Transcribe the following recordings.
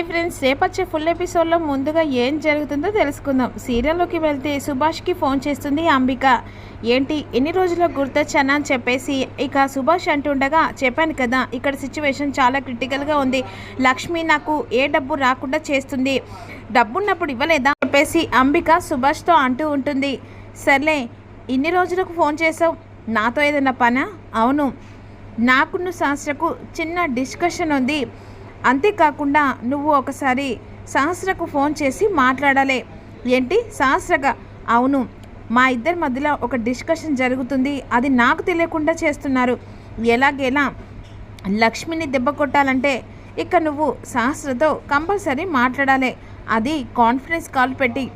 Hi friends రేపచ్చే full ఎపిసోడ్లో ముందుగా ఏం జరుగుతుందో తెలుసుకుందాం. సీరియల్లోకి వెళ్తే సుభాష్కి ఫోన్ చేస్తుంది అంబిక. ఏంటి ఎన్ని రోజుల్లో గుర్తొచ్చానా అని చెప్పేసి ఇక సుభాష్ అంటుండగా చెప్పాను కదా ఇక్కడ సిచ్యువేషన్ చాలా క్రిటికల్గా ఉంది. లక్ష్మి నాకు ఏ డబ్బు రాకుండా చేస్తుంది. డబ్బున్నప్పుడు ఇవ్వలేదా చెప్పేసి అంబిక సుభాష్తో అంటూ ఉంటుంది. సర్లే ఇన్ని రోజులకు ఫోన్ చేసావు నాతో ఏదైనా పనా? అవును నాకున్న సంస్థకు చిన్న డిస్కషన్ ఉంది. అంతేకాకుండా నువ్వు ఒకసారి సహస్రకు ఫోన్ చేసి మాట్లాడాలి. ఏంటి? సహస్రగా? అవును. మా ఇద్దరి మధ్యలో ఒక డిస్కషన్ జరుగుతుంది. అది నాకు తెలియకుండా చేస్తున్నారు. ఎలాగేలా లక్ష్మిని దెబ్బ కొట్టాలంటే ఇక నువ్వు సహస్రతో కంపల్సరీ మాట్లాడాలి. అది కాన్ఫిడెన్స్ కాల్ పెట్టి.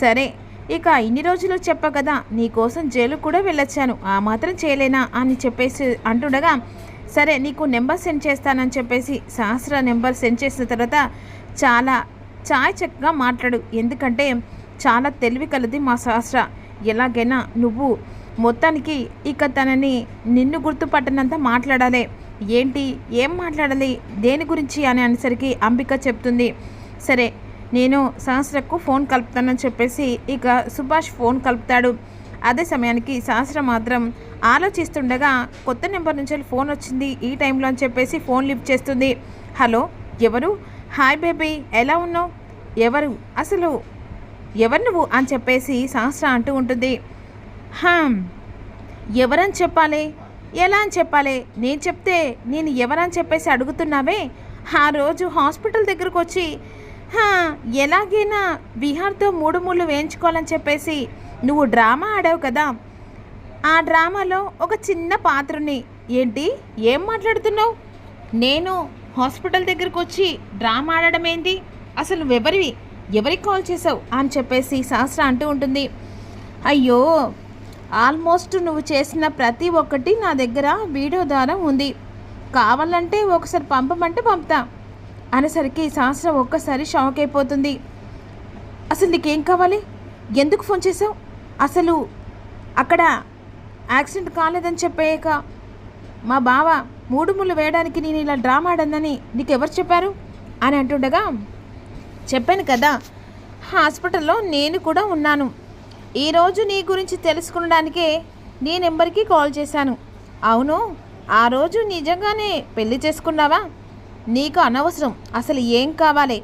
సరే ఇక ఇన్ని రోజులు చెప్ప కదా నీకోసం జైలు కూడా వెళ్ళొచ్చాను. ఆ మాత్రం చేయలేనా అని చెప్పేసి అంటుండగా సరే నీకు నెంబర్ సెండ్ చేస్తానని చెప్పేసి సహస్ర నెంబర్ సెండ్ చేసిన తర్వాత చాలా చాయ్ చక్కగా మాట్లాడు. ఎందుకంటే చాలా తెలివి కలది మా సహస్ర. ఎలాగైనా నువ్వు మొత్తానికి ఇక తనని నిన్ను గుర్తుపట్టనంత మాట్లాడాలి. ఏంటి? ఏం మాట్లాడాలి? దేని గురించి అని అనేసరికి అంబిక చెప్తుంది. సరే నేను సహస్రకు ఫోన్ కలుపుతానని చెప్పేసి ఇక సుభాష్ ఫోన్ కలుపుతాడు. అదే సమయానికి సహస్ర మాత్రం ఆలోచిస్తుండగా కొత్త నెంబర్ నుంచి ఫోన్ వచ్చింది ఈ టైంలో అని చెప్పేసి ఫోన్ లిఫ్ట్ చేస్తుంది. హలో ఎవరు? హాయ్ బేబీ ఎలా ఉన్నావు? ఎవరు? అసలు ఎవరు నువ్వు? అని చెప్పేసి సహస్ర అంటూ ఉంటుంది. హామ్ ఎవరని చెప్పాలి? ఎలా అని చెప్పాలి? నేను చెప్తే నేను ఎవరని చెప్పేసి అడుగుతున్నావే? ఆ రోజు హాస్పిటల్ దగ్గరకు వచ్చి "హా, ఎలాగైనా బీహార్తో మూడు మూడు వేయించుకోవాలని చెప్పేసి నువ్వు డ్రామా ఆడావు కదా? ఆ డ్రామాలో ఒక చిన్న పాత్రని. ఏంటి? ఏం మాట్లాడుతున్నావు? నేను హాస్పిటల్ దగ్గరకు వచ్చి డ్రామా ఆడడం ఏంటి అసలు నువ్వెవరివి ఎవరికి కాల్ చేసావు అని చెప్పేసి శాస్త్ర అంటూ ఉంటుంది. అయ్యో! ఆల్మోస్ట్ నువ్వు చేసిన ప్రతి ఒక్కటి నా దగ్గర వీడియో ద్వారా ఉంది. కావాలంటే ఒకసారి పంపమంటే పంపుతా. అనేసరికి శాస్త్రం ఒక్కసారి షాక్ అయిపోతుంది. అసలు నీకేం కావాలి? ఎందుకు ఫోన్ చేసావు అసలు అక్కడ యాక్సిడెంట్ కాలేదని చెప్పాక మా బావ మూడు ముళ్ళు వేయడానికి నేను ఇలా డ్రామా ఆడనని నీకెవరు చెప్పారు? అని అంటుండగా చెప్పాను కదా హాస్పిటల్లో నేను కూడా ఉన్నాను. ఈరోజు నీ గురించి తెలుసుకునడానికే నీ నెంబర్కి కాల్ చేశాను. అవును ఆ రోజు నిజంగానే పెళ్ళి చేసుకున్నావా? నీకు అనవసరం అసలు ఏం కావాలి?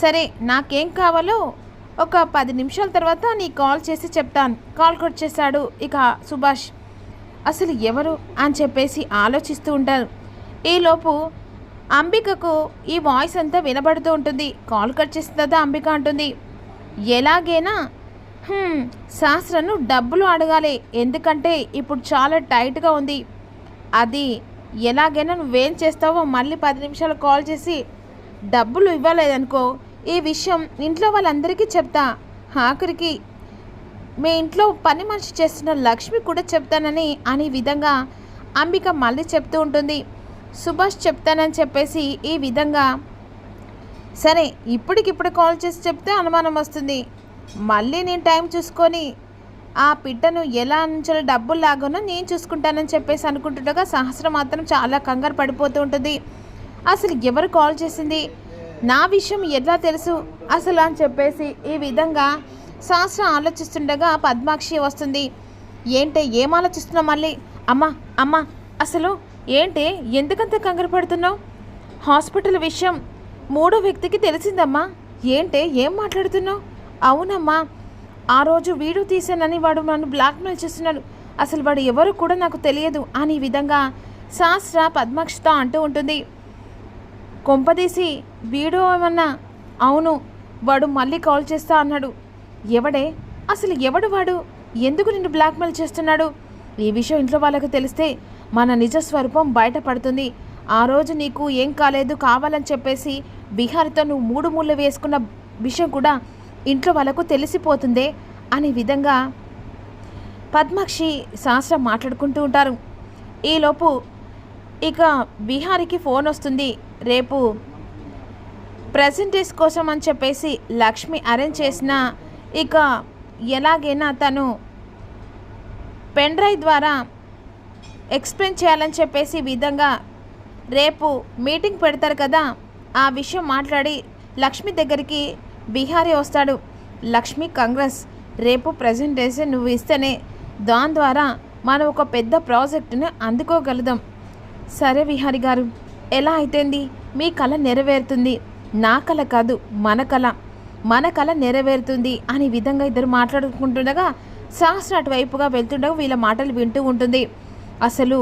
సరే నాకేం కావాలో ఒక పది నిమిషాల తర్వాత నీ కాల్ చేసి చెప్తాను. కాల్ కట్ చేశాడు ఇక సుభాష్. అసలు ఎవరు? అని చెప్పేసి ఆలోచిస్తూ ఉంటారు. ఈలోపు అంబికకు ఈ వాయిస్ అంతా వినబడుతూ ఉంటుంది. కాల్ కట్ చేసిన తర్వాత అంబిక అంటుంది ఎలాగైనా శాస్త్రను డబ్బులు అడగాలి. ఎందుకంటే ఇప్పుడు చాలా టైట్గా ఉంది. అది ఎలాగైనా నువ్వేం చేస్తావో మళ్ళీ పది నిమిషాలు కాల్ చేసి డబ్బులు ఇవ్వలేదనుకో ఈ విషయం ఇంట్లో వాళ్ళందరికీ చెప్తా. ఆఖరికి మీ ఇంట్లో పని మనిషి చేస్తున్న లక్ష్మి కూడా చెప్తానని అనే విధంగా అంబిక మళ్ళీ చెప్తూ ఉంటుంది. సుభాష్ చెప్తానని చెప్పేసి ఈ విధంగా సరే ఇప్పటికిప్పుడు కాల్ చేసి చెప్తే అనుమానం వస్తుంది. మళ్ళీ నేను టైం చూసుకొని ఆ పిట్టను ఎలా నుంచో డబ్బులు లాగానో నేను చూసుకుంటానని చెప్పేసి అనుకుంటుండగా సహస్రం మాత్రం చాలా కంగారు పడిపోతూ ఉంటుంది. అసలు ఎవరు కాల్ చేసింది? నా విషయం ఎలా తెలుసు? అసలు అని చెప్పేసి ఈ విధంగా సహస్రం ఆలోచిస్తుండగా పద్మాక్షి వస్తుంది. ఏంటే ఏం ఆలోచిస్తున్నావు మళ్ళీ? అమ్మ అమ్మ అసలు ఏంటి? ఎందుకంత కంగారు పడుతున్నావు? హాస్పిటల్ విషయం మూడో వ్యక్తికి తెలిసిందమ్మా. ఏంటే ఏం మాట్లాడుతున్నావు? అవునమ్మా ఆ రోజు వీడియో తీసానని వాడు నన్ను బ్లాక్మెయిల్ చేస్తున్నాడు. అసలు వాడు ఎవరు కూడా నాకు తెలియదు అని ఈ విధంగా శాస్త్ర పద్మాక్షితో అంటూ ఉంటుంది. కొంపదీసి వీడు ఏమన్నా? అవును వాడు మళ్ళీ కాల్ చేస్తా అన్నాడు. ఎవడే? అసలు ఎవడు వాడు? ఎందుకు నిన్ను బ్లాక్మెయిల్ చేస్తున్నాడు? ఈ విషయం ఇంట్లో వాళ్ళకు తెలిస్తే మన నిజ స్వరూపం బయటపడుతుంది. ఆ రోజు నీకు ఏం కాలేదు కావాలని చెప్పేసి బీహార్తో నువ్వు మూడు ముళ్ళు వేసుకున్న విషయం కూడా ఇంట్లో వాళ్ళకు తెలిసిపోతుందే? అనే విధంగా పద్మాక్షి శాస్త్రం మాట్లాడుకుంటూ ఉంటారు. ఈలోపు ఇక బీహారీకి ఫోన్ వస్తుంది. రేపు ప్రజెంటేజ్ కోసం అని చెప్పేసి లక్ష్మి అరేంజ్ చేసిన ఇక ఎలాగైనా తను పెన్ డ్రైవ్ ద్వారా ఎక్స్ప్లెయిన్ చేయాలని చెప్పేసి విధంగా రేపు మీటింగ్ పెడతారు కదా ఆ విషయం మాట్లాడి లక్ష్మి దగ్గరికి బీహారీ వస్తాడు. లక్ష్మి కాంగ్రెస్ రేపు ప్రజెంటేషన్ నువ్వు ఇస్తేనే దాని ద్వారా మనం ఒక పెద్ద ప్రాజెక్టును అందుకోగలుగుతాం సరే విహారి గారు ఎలా అయితేంది? మీ కళ నెరవేరుతుంది. నా కళ కాదు మన కళ మన కళ నెరవేరుతుంది అనే విధంగా ఇద్దరు మాట్లాడుకుంటుండగా సహస్ర అటువైపుగా వెళ్తుండగా వీళ్ళ మాటలు వింటూ ఉంటుంది. అసలు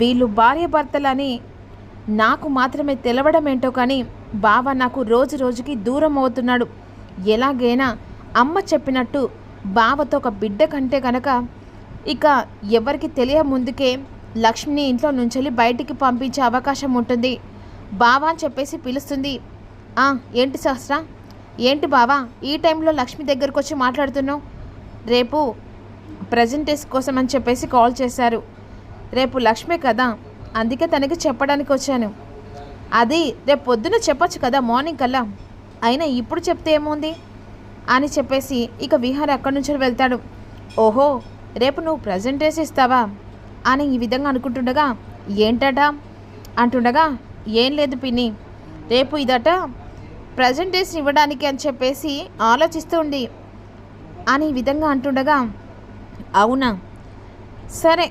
వీళ్ళు భార్యాభర్తలని నాకు మాత్రమే తెలవడం ఏంటో కానీ బావ నాకు రోజు రోజుకి దూరం అవుతున్నాడు. ఎలాగైనా అమ్మ చెప్పినట్టు బావతో ఒక బిడ్డ కంటే కనుక ఇక ఎవరికి తెలియ ముందుకే లక్ష్మిని ఇంట్లో నుంచి బయటికి పంపించే అవకాశం ఉంటుంది. బావా అని చెప్పేసి పిలుస్తుంది. "ఆ, ఏంటి సహస్ర? ఏంటి బావా? ఈ టైంలో లక్ష్మి దగ్గరకు వచ్చి మాట్లాడుతున్నావు? రేపు ప్రజెంటేషన్ కోసం అని చెప్పేసి కాల్ చేశారు. రేపు లక్ష్మే కదా? అందుకే తనకి చెప్పడానికి వచ్చాను. అది రేపు పొద్దున చెప్పొచ్చు కదా మార్నింగ్ కల్లా? అయినా ఇప్పుడు చెప్తే ఏముంది? అని చెప్పేసి ఇక విహార్ అక్కడి నుంచి వెళ్తాడు. ఓహో రేపు నువ్వు ప్రజెంటేషన్ ఇస్తావా? అని ఈ విధంగా అనుకుంటుండగా ఏంటట? అంటుండగా ఏం లేదు పిన్ని రేపు ఇదట ప్రజెంటేషన్ ఇవ్వడానికి అని చెప్పేసి ఆలోచిస్తుంది అని ఈ విధంగా అంటుండగా అవునా? సరే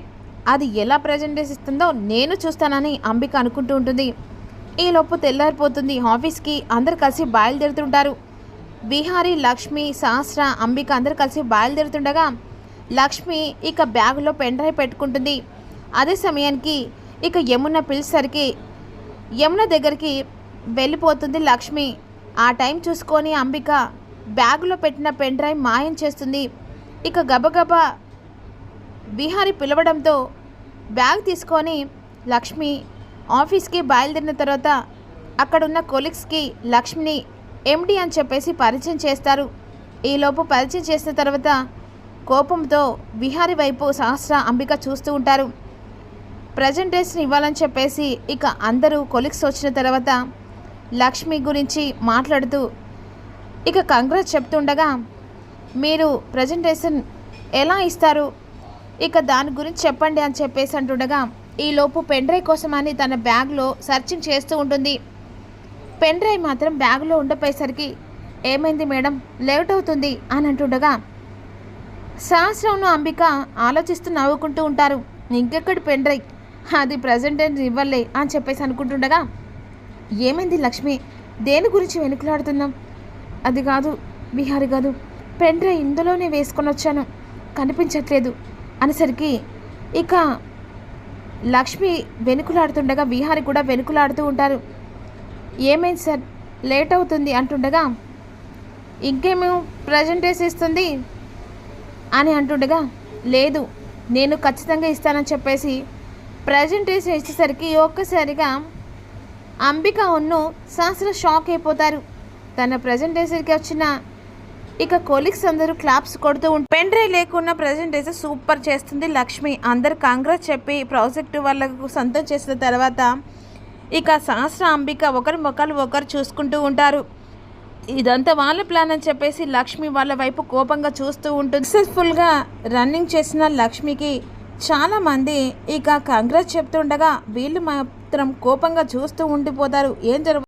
అది ఎలా ప్రజెంటేషన్ ఇస్తుందో నేను చూస్తానని అంబిక అనుకుంటూ ఉంటుంది. ఈలోపు తెల్లారిపోతుంది. ఆఫీస్కి అందరు కలిసి బయలుదేరుతుంటారు. బిహారీ లక్ష్మి సహస్ర అంబిక అందరు కలిసి బయలుదేరుతుండగా లక్ష్మి ఇక బ్యాగులో పెన్ డ్రైవ్ పెట్టుకుంటుంది. అదే సమయానికి ఇక యమున పిలిచేసరికి యమున దగ్గరికి వెళ్ళిపోతుంది లక్ష్మి. ఆ టైం చూసుకొని అంబిక బ్యాగులో పెట్టిన పెన్ డ్రైవ్ మాయం చేస్తుంది. ఇక గబగబా బిహారీ పిలవడంతో బ్యాగ్ తీసుకొని లక్ష్మి ఆఫీస్కి బయలుదేరిన తర్వాత అక్కడున్న కొలీగ్స్కి లక్ష్మిని ఎండి అని చెప్పేసి పరిచయం చేస్తారు. ఈలోపు పరిచయం చేసిన తర్వాత కోపంతో విహారి వైపు సహస్ర అంబిక చూస్తూ ఉంటారు. ప్రజెంటేషన్ ఇవ్వాలని చెప్పేసి ఇక అందరూ కొలీగ్స్ వచ్చిన తర్వాత లక్ష్మి గురించి మాట్లాడుతూ ఇక కంగ్రెస్ చెప్తుండగా మీరు ప్రజెంటేషన్ ఎలా ఇస్తారు? ఇక దాని గురించి చెప్పండి అని చెప్పేసి అంటుండగా ఈలోపు పెన్ డ్రైవ్ కోసమని తన బ్యాగ్లో సర్చింగ్ చేస్తూ ఉంటుంది. పెన్ డ్రైవ్ మాత్రం బ్యాగ్లో ఉండపోయేసరికి ఏమైంది మేడం? లేట్ అవుతుంది అని అంటుండగా సహస్రంను అంబిక ఆలోచిస్తూ నవ్వుకుంటూ ఉంటారు. ఇంకెక్కడి పెన్ డ్రైవ్ అది ప్రజెంటేషన్ ఇవ్వలే అని చెప్పేసి అనుకుంటుండగా ఏమైంది లక్ష్మి? దేని గురించి వెనుకలాడుతున్నాం అది కాదు బిహారీ కాదు. పెన్ డ్రైవ్ ఇందులోనే వేసుకొని వచ్చాను. కనిపించట్లేదు. అనేసరికి ఇక లక్ష్మి వెనుకలాడుతుండగా విహారి కూడా వెనుకలాడుతూ ఉంటారు. ఏమైంది సార్? లేట్ అవుతుంది అంటుండగా ఇంకేమో ప్రజెంటేషన్ ఇస్తుంది? అని అంటుండగా లేదు నేను ఖచ్చితంగా ఇస్తానని చెప్పేసి ప్రజెంటేషన్ ఇచ్చేసరికి ఒక్కసారిగా అంబిక ఉన్ను సహస్ర షాక్ అయిపోతారు. తన ప్రజెంటేషన్కి వచ్చిన ఇక కొలీగ్స్ అందరూ క్లాప్స్ కొడుతూ ఉంటారు పెన్ డ్రైవ్ లేకున్న ప్రజెంటేషన్ సూపర్ చేస్తుంది లక్ష్మి. అందరు కాంగ్రెస్ చెప్పి ప్రాజెక్టు వాళ్ళకు సొంతం చేసిన తర్వాత ఇక సహస్ర అంబిక ఒకరి ముఖాలు ఒకరు చూసుకుంటూ ఉంటారు. ఇదంతా వాళ్ళ ప్లాన్ అని చెప్పేసి లక్ష్మి వాళ్ళ వైపు కోపంగా చూస్తూ ఉంటుంది. సక్సెస్ఫుల్గా రన్నింగ్ చేసిన లక్ష్మికి చాలామంది ఇక కాంగ్రెస్ చెప్తుండగా వీళ్ళు మాత్రం కోపంగా చూస్తూ ఉండిపోతారు. ఏం జరుగు